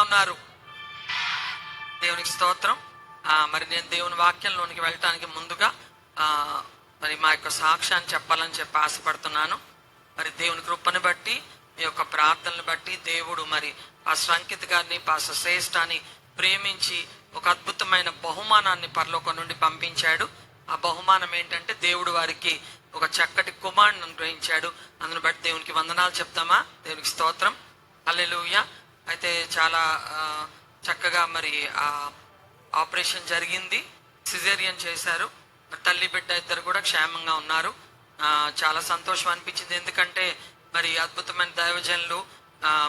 ఉన్నారు. దేవునికి స్తోత్రం. మరి నేను దేవుని వాక్యంలోనికి వెళ్ళటానికి ముందుగా మరి మా యొక్క సాక్ష్యాన్ని చెప్పాలని చెప్పి ఆశపడుతున్నాను. మరి దేవుని కృపను బట్టి మీ యొక్క ప్రార్థనలు బట్టి దేవుడు మరి పాస్టర్ అంకిత్ గారిని పాస్టర్ శ్రేష్ఠాన్ని ప్రేమించి ఒక అద్భుతమైన బహుమానాన్ని పరలోకం నుండి పంపించాడు. ఆ బహుమానం ఏంటంటే దేవుడు వారికి ఒక చక్కటి కుమారుని అనుగ్రహించాడు. అందును బట్టి దేవునికి వందనాలు చెప్తామా? దేవునికి స్తోత్రం. హల్లెలూయ. అయితే చాలా చక్కగా మరి ఆ ఆపరేషన్ జరిగింది. సిజేరియన్ చేశారు. తల్లి బిడ్డ ఇద్దరు కూడా క్షేమంగా ఉన్నారు. చాలా సంతోషం అనిపించింది. ఎందుకంటే మరి అద్భుతమైన దైవజనులు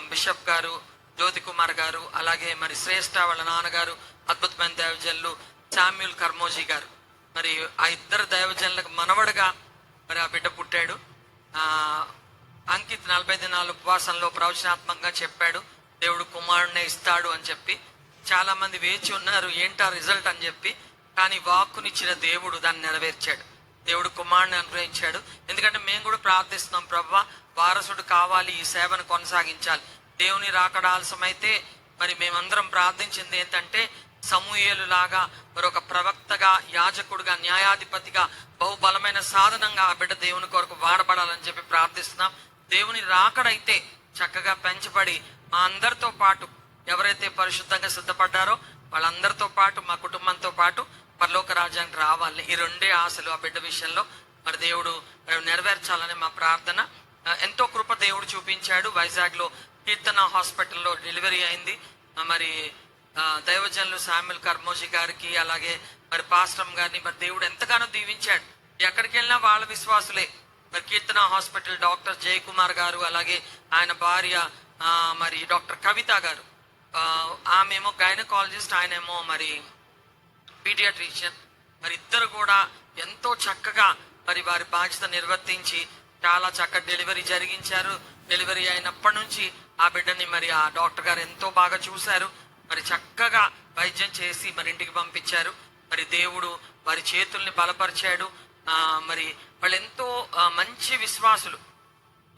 బిషప్ గారు జ్యోతి కుమార్ గారు అలాగే మరి శ్రేష్ఠ వాళ్ళ నాన్నగారు అద్భుతమైన దైవజనులు శామ్యుల్ కర్మోజీ గారు. మరి ఆ ఇద్దరు దైవజనులకు మనవడగా మరి ఆ బిడ్డ పుట్టాడు. అంకిత్ నలభై దినాలు ఉపవాసంలో ప్రవచనాత్మకంగా చెప్పాడు. దేవుడు కుమారుడినే ఇస్తాడు అని చెప్పి చాలా మంది వేచి ఉన్నారు ఏంటా రిజల్ట్? అని చెప్పి. కానీ వాక్కునిచ్చిన దేవుడు దాన్ని నెరవేర్చాడు. దేవుడు కుమారుని అనుగ్రహించాడు. ఎందుకంటే మేము కూడా ప్రార్థిస్తున్నాం ప్రభా వారసుడు కావాలి ఈ సేవను కొనసాగించాలి. దేవుని రాకడ ఆలస్యమైతే మరి మేమందరం ప్రార్థించింది ఏంటంటే సమూహేలు లాగా మరి ఒక ప్రవక్తగా యాజకుడుగా న్యాయాధిపతిగా బహుబలమైన సాధనంగా ఆ బిడ్డ దేవుని కొరకు వాడబడాలని చెప్పి ప్రార్థిస్తున్నాం. దేవుని రాకడైతే చక్కగా పెంచబడి మా అందరితో పాటు ఎవరైతే పరిశుద్ధంగా సిద్ధపడ్డారో వాళ్ళందరితో పాటు మా కుటుంబంతో పాటు పరలోక రాజ్యానికి రావాలి ఈ రెండే ఆశలు ఆ బిడ్డ విషయంలో మరి దేవుడు నెరవేర్చాలని మా ప్రార్థన. ఎంతో కృప దేవుడు చూపించాడు. వైజాగ్లో కీర్తన హాస్పిటల్లో డెలివరీ అయింది. మరి దైవజనులు శామ్యుల్ కర్మోజీ గారికి అలాగే మరి పాశ్రమ్ గారిని మరి దేవుడు ఎంతగానో దీవించాడు. ఎక్కడికి వెళ్ళినా వాళ్ళ విశ్వాసులే. కీర్తన హాస్పిటల్ డాక్టర్ జయకుమార్ గారు అలాగే ఆయన భార్య మరి డాక్టర్ కవిత గారు. ఆమెమో గైనకాలజిస్ట్ ఆయనేమో మరి పీడియాట్రిషియన్. మరి ఇద్దరు కూడా ఎంతో చక్కగా మరి వారి బాధ్యత నిర్వర్తించి చాలా చక్కగా డెలివరీ జరిగించారు. డెలివరీ అయినప్పటి నుంచి ఆ బిడ్డని మరి ఆ డాక్టర్ గారు ఎంతో బాగా చూశారు. మరి చక్కగా వైద్యం చేసి మరి ఇంటికి పంపించారు. మరి దేవుడు వారి చేతుల్ని బలపరిచాడు. మరి వాళ్ళు ఎంతో మంచి విశ్వాసులు.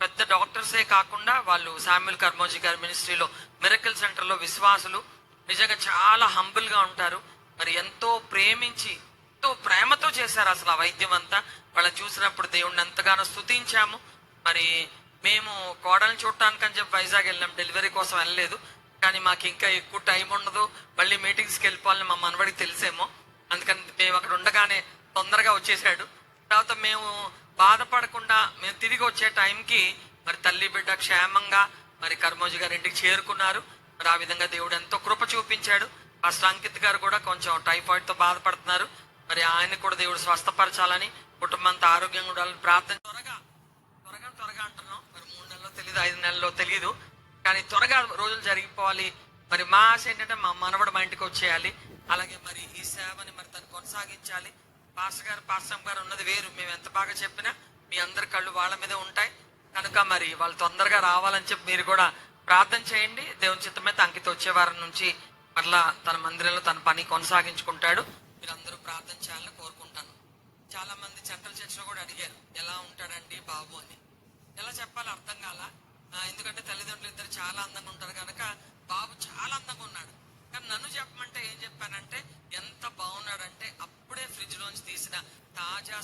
పెద్ద డాక్టర్సే కాకుండా వాళ్ళు శామ్యుల్ కర్మోజీ గారి మినిస్ట్రీలో మిరకల్ సెంటర్లో విశ్వాసులు. నిజంగా చాలా హంబుల్గా ఉంటారు. మరి ఎంతో ప్రేమించి ఎంతో ప్రేమతో చేశారు అసలు ఆ వైద్యం అంతా. వాళ్ళని చూసినప్పుడు దేవుణ్ణి ఎంతగానో స్థుతించాము మరి మేము కోడల్ని చూడటానికి అని చెప్పి వైజాగ్ వెళ్ళాం. డెలివరీ కోసం వెళ్ళలేదు. కానీ మాకు ఇంకా ఎక్కువ టైం ఉండదు. మళ్ళీ మీటింగ్స్కి వెళ్ళిపోవాలని మా మనవడికి తెలిసేమో. అందుకని మేము అక్కడ ఉండగానే తొందరగా వచ్చేసాడు తర్వాత మేము బాధపడకుండా మేము తిరిగి వచ్చే టైంకి మరి తల్లి బిడ్డ క్షేమంగా మరి కర్మోజీ గారి ఇంటికి చేరుకున్నారు. మరి ఆ విధంగా దేవుడు ఎంతో కృప చూపించాడు. ఫస్ట్ అంకిత్ గారు కూడా కొంచెం టైఫాయిడ్తో బాధపడుతున్నారు. మరి ఆయన కూడా దేవుడు స్వస్థపరచాలని కుటుంబంతో ఆరోగ్యంగా ఉండాలని ప్రార్థన త్వరగా త్వరగా త్వరగా అంటున్నాం. మరి మూడు నెలల్లో తెలియదు ఐదు నెలల్లో తెలియదు కానీ త్వరగా రోజులు జరిగిపోవాలి. మరి మా ఆశ ఏంటంటే మా మనవడు మా ఇంటికి వచ్చేయాలి. అలాగే మరి ఈ సేవని మరి తను కొనసాగించాలి. పాస్టర్ గారు గారు ఉన్నది వేరు. మేము ఎంత బాగా చెప్పినా మీ అందరి కళ్ళు వాళ్ళ మీదే ఉంటాయి. కనుక మరి వాళ్ళు తొందరగా రావాలని చెప్పి మీరు కూడా ప్రార్థన చేయండి. దేవుని చిత్తమైతే అంకిత వచ్చే వారం నుంచి మరలా తన మందిరంలో తన పని కొనసాగించుకుంటాడు. మీరందరూ ప్రార్థన చేయాలని కోరుకుంటాను. చాలా మంది సెంట్రల్ చర్చలో కూడా అడిగారు ఎలా ఉంటాడండి బాబు? అని. ఎలా చెప్పాలి అర్థం కాల. ఎందుకంటే తల్లిదండ్రులు ఇద్దరు చాలా అందంగా ఉంటారు కనుక బాబు చాలా అందంగా ఉన్నాడు. కానీ నన్ను చెప్పమంటే ఏం చెప్పానంటే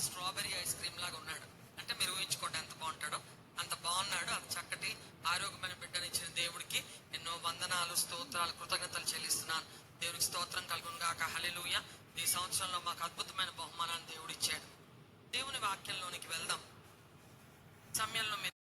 స్ట్రాబెరీ ఐస్ క్రీమ్ లాగా ఉన్నాడు. అంటే మీరు ఊహించుకోండి ఎంత బాగుంటాడో. అంత బాగున్నాడు అంత చక్కటి ఆరోగ్యమైన బిడ్డనిచ్చిన దేవుడికి ఎన్నో వందనాలు స్తోత్రాలు కృతజ్ఞతలు చెల్లిస్తున్నాను. దేవునికి స్తోత్రం కలుగునుగాక గాక. ఈ సంవత్సరంలో మాకు అద్భుతమైన బహుమానాన్ని దేవుడు ఇచ్చాడు. దేవుని వాక్యంలోనికి వెళ్దాం. సమయంలో మీరు